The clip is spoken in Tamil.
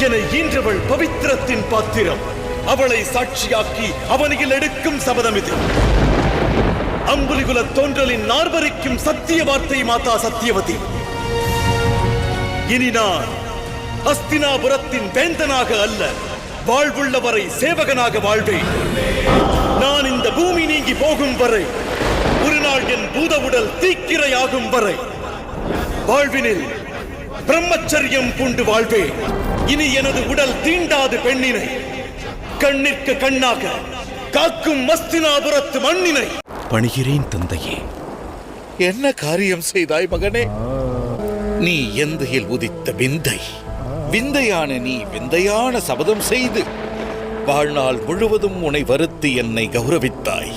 ஈன்றவள் பவித்திரத்தின் பாத்திரம். அவளை சாட்சியாக்கி அவனியில் எடுக்கும் சபதம் இது. அம்புலிகுல தோன்றலின் நார்வரிக்கும் சத்திய வார்த்தை மாதா சத்தியவதி இனி நான் அஸ்தினாபுரத்தின் வேந்தனாக அல்ல வாழ்வுள்ளவரை சேவகனாக வாழ்வேன். நான் இந்த பூமி நீங்கி போகும் வரை ஒரு நாள் என் பூத உடல் தீக்கிரையாகும் வரை வாழ்வினில் பிரம்மச்சரியம் பூண்டு வாழ்வேன் இனி எனது உடல் தீண்டாது பெண்ணினை. கண்ணிற்கு கண்ணாக காக்கும் மஸ்தினாபுரத்து மண்ணினை. பணிகிறேன் தந்தையே. என்ன காரியம் செய்தாய் மகனே? நீ எந்தையில் உதித்த விந்தை. விந்தையான நீ விந்தையான சபதம் செய்து வாழ்நாள் முழுவதும் உன்னை வருத்தி என்னை கௌரவித்தாய்.